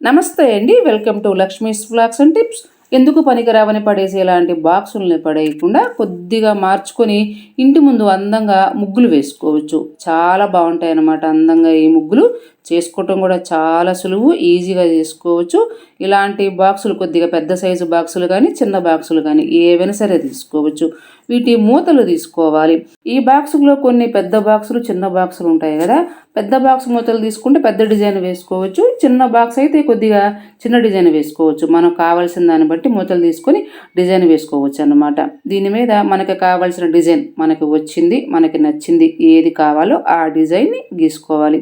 నమస్తే అండి. Welcome to Lakshmi's vlogs and tips. ఎందుకు పనికిరావని పడేసి ఇలాంటి బాక్సుల్ని పడేయకుండా కొద్దిగా మార్చుకొని ఇంటి ముందు అందంగా ముగ్గులు వేసుకోవచ్చు. చాలా బాగుంటాయి అన్నమాట అందంగా ఈ ముగ్గులు. చేసుకోవటం కూడా చాలా సులువు ఈజీగా చేసుకోవచ్చు. ఇలాంటి బాక్సులు కొద్దిగా పెద్ద సైజు బాక్సులు కానీ చిన్న బాక్సులు కానీ ఏవైనా సరే తీసుకోవచ్చు. వీటి మూతలు తీసుకోవాలి. ఈ బాక్సులో కొన్ని పెద్ద బాక్సులు చిన్న బాక్సులు ఉంటాయి కదా. పెద్ద బాక్స్ మూతలు తీసుకుంటే పెద్ద డిజైన్ వేసుకోవచ్చు. చిన్న బాక్స్ అయితే కొద్దిగా చిన్న డిజైన్ వేసుకోవచ్చు. మనకు కావాల్సిన దాన్ని బట్టి మూతలు తీసుకొని డిజైన్ వేసుకోవచ్చు అన్నమాట. దీని మీద మనకి కావాల్సిన డిజైన్ మనకి వచ్చింది మనకి నచ్చింది. ఏది కావాలో ఆ డిజైన్ని గీసుకోవాలి.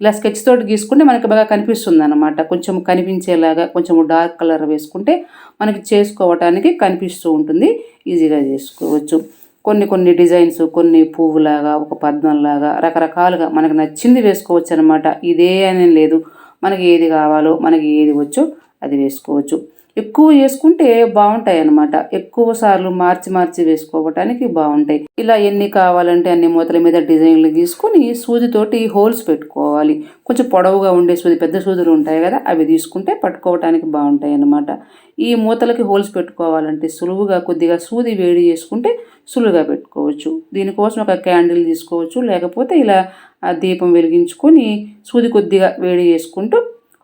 ఇలా స్కెచ్ తోటి గీసుకుంటే మనకి బాగా కనిపిస్తుంది అనమాట కొంచెం కనిపించేలాగా కొంచెం డార్క్ కలర్ వేసుకుంటే మనకి చేసుకోవటానికి కనిపిస్తూ ఉంటుంది. ఈజీగా చేసుకోవచ్చు. కొన్ని కొన్ని డిజైన్స్ కొన్ని పువ్వులాగా ఒక పద్మంలాగా రకరకాలుగా మనకు నచ్చింది వేసుకోవచ్చు అనమాట ఇదే అని లేదు. మనకి ఏది కావాలో మనకి ఏది వచ్చో అది వేసుకోవచ్చు. ఎక్కువ వేసుకుంటే బాగుంటాయి అన్నమాట ఎక్కువ సార్లు మార్చి మార్చి వేసుకోవటానికి బాగుంటాయి. ఇలా ఎన్ని కావాలంటే అన్ని మూతల మీద డిజైన్లు గీసుకొని సూదితోటి హోల్స్ పెట్టుకోవాలి. కొంచెం పొడవుగా ఉండే సూది పెద్ద సూదులు ఉంటాయి కదా అవి తీసుకుంటే పట్టుకోవటానికి బాగుంటాయి అన్నమాట ఈ మూతలకి హోల్స్ పెట్టుకోవాలంటే సులువుగా కొద్దిగా సూది వేడి చేసుకుంటే సులువుగా పెట్టుకోవచ్చు. దీనికోసం ఒక క్యాండిల్ తీసుకోవచ్చు. లేకపోతే ఇలా ఆ దీపం వెలిగించుకొని సూది కొద్దిగా వేడి చేసుకుంటూ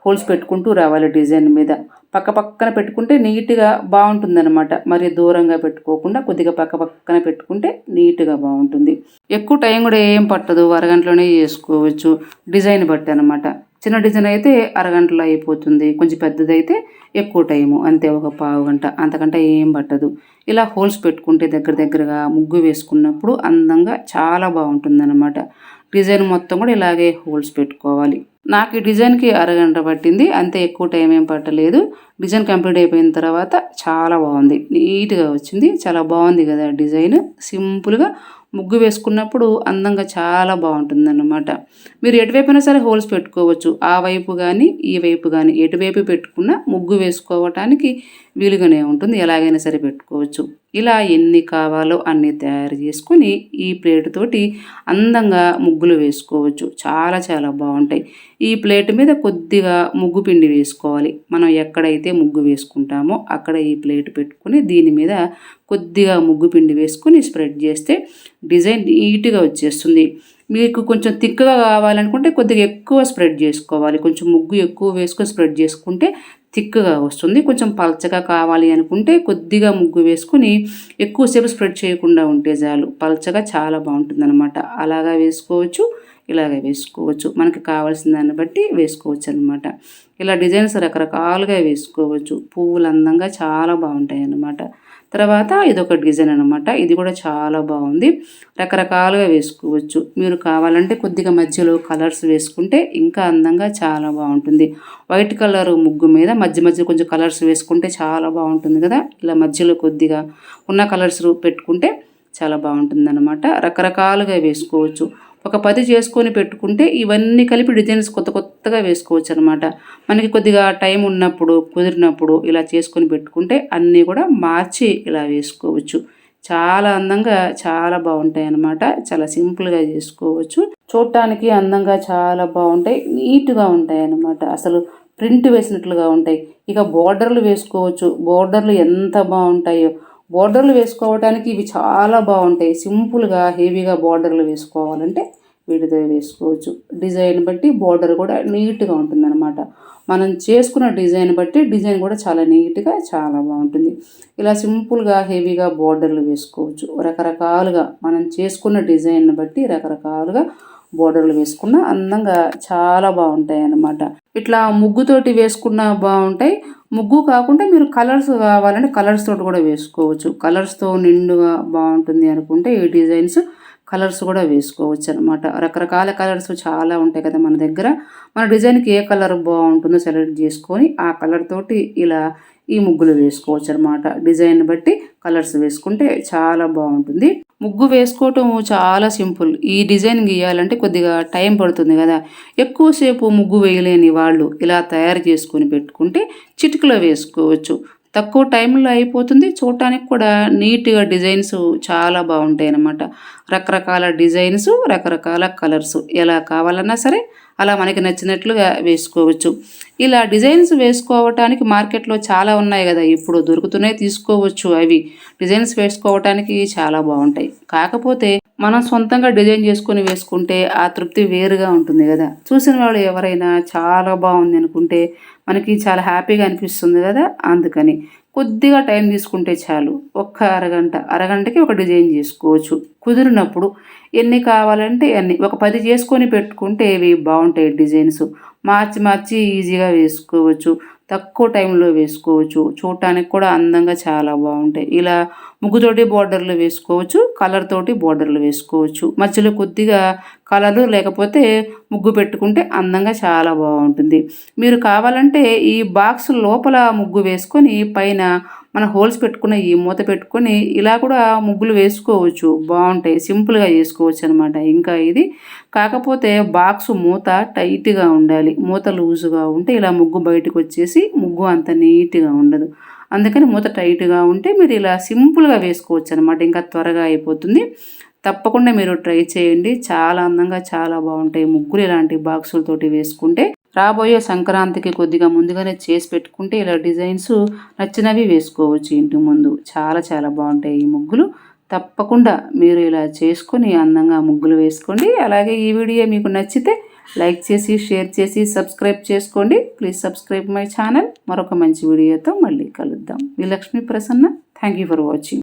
హోల్స్ పెట్టుకుంటూ రావాలి డిజైన్ మీద. పక్క పక్కన పెట్టుకుంటే నీట్గా బాగుంటుందన్నమాట మరి దూరంగా పెట్టుకోకుండా కొద్దిగా పక్క పక్కన పెట్టుకుంటే నీట్గా బాగుంటుంది ఎక్కువ టైం కూడా ఏం పట్టదు. అరగంటలోనే చేసుకోవచ్చు. డిజైన్ బట్టి అనమాట చిన్న డిజైన్ అయితే అరగంటలో అయిపోతుంది. కొంచెం పెద్దదైతే ఎక్కువ టైము. అంతే ఒక పావు గంట. అంతకంటే ఏం పట్టదు. ఇలా హోల్స్ పెట్టుకుంటే దగ్గర దగ్గరగా ముగ్గు వేసుకున్నప్పుడు అందంగా చాలా బాగుంటుందన్నమాట డిజైన్ మొత్తం కూడా ఇలాగే హోల్స్ పెట్టుకోవాలి. నాకు ఈ డిజైన్కి అరగంట పట్టింది అంతే ఎక్కువ టైం ఏం పట్టలేదు. డిజైన్ కంప్లీట్ అయిపోయిన తర్వాత చాలా బాగుంది నీట్గా వచ్చింది చాలా బాగుంది కదా డిజైన్. సింపుల్గా ముగ్గు వేసుకున్నప్పుడు అందంగా చాలా బాగుంటుంది అన్నమాట మీరు ఎటువైపునా సరే హోల్స్ పెట్టుకోవచ్చు ఆ వైపు కానీ ఈ వైపు కానీ ఎటువైపు పెట్టుకున్నా ముగ్గు వేసుకోవటానికి వీలుగానే ఉంటుంది ఎలాగైనా సరే పెట్టుకోవచ్చు. ఇలా ఎన్ని కావాలో అన్ని తయారు చేసుకొని ఈ ప్లేట్ తోటి అందంగా ముగ్గులు వేసుకోవచ్చు. చాలా చాలా బాగుంటాయి. ఈ ప్లేట్ మీద కొద్దిగా ముగ్గు పిండి వేసుకోవాలి. మనం ఎక్కడైతే ముగ్గు వేసుకుంటామో అక్కడ ఈ ప్లేట్ పెట్టుకుని దీని మీద కొద్దిగా ముగ్గు పిండి వేసుకుని స్ప్రెడ్ చేస్తే డిజైన్ నీట్గా వచ్చేస్తుంది. మీకు కొంచెం తిక్కగా కావాలనుకుంటే కొద్దిగా ఎక్కువ స్ప్రెడ్ చేసుకోవాలి. కొంచెం ముగ్గు ఎక్కువ వేసుకొని స్ప్రెడ్ చేసుకుంటే థిక్గా వస్తుంది. కొంచెం పల్చగా కావాలి అనుకుంటే కొద్దిగా ముగ్గు వేసుకుని ఎక్కువసేపు స్ప్రెడ్ చేయకుండా ఉంటే చాలు. పల్చగా చాలా బాగుంటుంది అనమాట అలాగా వేసుకోవచ్చు ఇలాగే వేసుకోవచ్చు. మనకి కావాల్సిన దాన్ని బట్టి వేసుకోవచ్చు అనమాట ఇలా డిజైన్స్ రకరకాలుగా వేసుకోవచ్చు. పువ్వులు అందంగా చాలా బాగుంటాయి అన్నమాట తర్వాత ఇదొక డిజైన్ అనమాట ఇది కూడా చాలా బాగుంది. రకరకాలుగా వేసుకోవచ్చు. మీరు కావాలంటే కొద్దిగా మధ్యలో కలర్స్ వేసుకుంటే ఇంకా అందంగా చాలా బాగుంటుంది. వైట్ కలర్ ముగ్గు మీద మధ్య మధ్య కొంచెం కలర్స్ వేసుకుంటే చాలా బాగుంటుంది కదా. ఇలా మధ్యలో కొద్దిగా ఉన్న కలర్స్ పెట్టుకుంటే చాలా బాగుంటుంది అనమాట రకరకాలుగా వేసుకోవచ్చు. ఒక పది చేసుకొని పెట్టుకుంటే ఇవన్నీ కలిపి డిజైన్స్ కొత్త కొత్తగా వేసుకోవచ్చు అనమాట మనకి కొద్దిగా టైం ఉన్నప్పుడు కుదిరినప్పుడు ఇలా చేసుకొని పెట్టుకుంటే అన్నీ కూడా మార్చి ఇలా వేసుకోవచ్చు. చాలా అందంగా చాలా బాగుంటాయి అన్నమాట చాలా సింపుల్గా చేసుకోవచ్చు. చూడటానికి అందంగా చాలా బాగుంటాయి. నీట్గా ఉంటాయి అన్నమాట అసలు ప్రింట్ వేసినట్లుగా ఉంటాయి. ఇక బోర్డర్లు వేసుకోవచ్చు. బోర్డర్లు ఎంత బాగుంటాయో. బోర్డర్లు వేసుకోవడానికి ఇవి చాలా బాగుంటాయి. సింపుల్గా హెవీగా బోర్డర్లు వేసుకోవాలంటే వీటితో వేసుకోవచ్చు. డిజైన్ బట్టి బోర్డర్ కూడా నీట్గా ఉంటుందన్నమాట. మనం చేసుకున్న డిజైన్ బట్టి డిజైన్ కూడా చాలా నీట్గా చాలా బాగుంటుంది. ఇలా సింపుల్గా హెవీగా బోర్డర్లు వేసుకోవచ్చు. రకరకాలుగా మనం చేసుకున్న డిజైన్ బట్టి రకరకాలుగా బోర్డర్లు వేసుకున్న అందంగా చాలా బాగుంటాయి అన్నమాట ఇట్లా ముగ్గుతోటి వేసుకున్న బాగుంటాయి. ముగ్గు కాకుండా మీరు కలర్స్ కావాలంటే కలర్స్ తోటి కూడా వేసుకోవచ్చు. కలర్స్తో నిండుగా బాగుంటుంది అనుకుంటే ఈ డిజైన్స్ కలర్స్ కూడా వేసుకోవచ్చు అనమాట రకరకాల కలర్స్ చాలా ఉంటాయి కదా మన దగ్గర. మన డిజైన్కి ఏ కలర్ బాగుంటుందో సెలెక్ట్ చేసుకొని ఆ కలర్ తోటి ఇలా ఈ ముగ్గులు వేసుకోవచ్చు అనమాట డిజైన్ బట్టి కలర్స్ వేసుకుంటే చాలా బాగుంటుంది. ముగ్గు వేసుకోవటం చాలా సింపుల్. ఈ డిజైన్ గీయాలంటే కొద్దిగా టైం పడుతుంది కదా. ఎక్కువసేపు ముగ్గు వేయలేని వాళ్ళు ఇలా తయారు చేసుకొని పెట్టుకుంటే చిటికలో వేసుకోవచ్చు. తక్కువ టైంలో అయిపోతుంది. చూడటానికి కూడా నీట్గా డిజైన్స్ చాలా బాగుంటాయి అన్నమాట. రకరకాల డిజైన్స్ రకరకాల కలర్స్ ఎలా కావాలన్నా సరే అలా మనకి నచ్చినట్లుగా వేసుకోవచ్చు. ఇలా డిజైన్స్ వేసుకోవటానికి మార్కెట్లో చాలా ఉన్నాయి కదా. ఇప్పుడు దొరుకుతున్నాయి తీసుకోవచ్చు అవి. డిజైన్స్ వేసుకోవటానికి చాలా బాగుంటాయి. కాకపోతే మనం సొంతంగా డిజైన్ చేసుకొని వేసుకుంటే ఆ తృప్తి వేరుగా ఉంటుంది కదా. చూసిన వాళ్ళు ఎవరైనా చాలా బాగుంది అనుకుంటే మనకి చాలా హ్యాపీగా అనిపిస్తుంది కదా అందుకని. కొద్దిగా టైం తీసుకుంటే చాలు. ఒక్క అరగంట అరగంటకి ఒక డిజైన్ చేసుకోవచ్చు. కుదిరినప్పుడు ఎన్ని కావాలంటే అన్ని. ఒక పది చేసుకొని పెట్టుకుంటే ఇవి బాగుంటాయి డిజైన్స్. మార్చి మార్చి ఈజీగా వేసుకోవచ్చు. తక్కువ టైంలో వేసుకోవచ్చు. చూడటానికి కూడా అందంగా చాలా బాగుంటాయి. ఇలా ముగ్గుతోటి బోర్డర్లు వేసుకోవచ్చు కలర్ తోటి బోర్డర్లు వేసుకోవచ్చు. మధ్యలో కొద్దిగా కలరు లేకపోతే ముగ్గు పెట్టుకుంటే అందంగా చాలా బాగుంటుంది. మీరు కావాలంటే ఈ బాక్స్ లోపల ముగ్గు వేసుకొని పైన మన హోల్స్ పెట్టుకున్న ఈ మూత పెట్టుకొని ఇలా కూడా ముగ్గులు వేసుకోవచ్చు. బాగుంటాయి. సింపుల్గా చేసుకోవచ్చు అనమాట ఇంకా ఇది కాకపోతే బాక్స్ మూత టైట్గా ఉండాలి. మూత లూజుగా ఉంటే ఇలా ముగ్గు బయటకు వచ్చేసి ముగ్గు అంత నీట్గా ఉండదు. అందుకని మూత టైట్గా ఉంటే మీరు ఇలా సింపుల్గా వేసుకోవచ్చు అనమాట ఇంకా త్వరగా అయిపోతుంది. తప్పకుండా మీరు ట్రై చేయండి. చాలా అందంగా చాలా బాగుంటాయి ముగ్గురు ఇలాంటి బాక్సులతోటి వేసుకుంటే. రాబోయే సంక్రాంతికి కొద్దిగా ముందుగానే చేసి పెట్టుకుంటే ఇలా డిజైన్స్ నచ్చినవి వేసుకోవచ్చు ఇంటి ముందు. చాలా చాలా బాగుంటాయి ఈ ముగ్గులు. తప్పకుండా మీరు ఇలా చేసుకొని అందంగా ముగ్గులు వేసుకోండి. అలాగే ఈ వీడియో మీకు నచ్చితే లైక్ చేసి షేర్ చేసి సబ్స్క్రైబ్ చేసుకోండి. Please subscribe my channel. మరొక మంచి వీడియోతో మళ్ళీ కలుద్దాం. మీ Lakshmi Prasanna. Thank you for watching.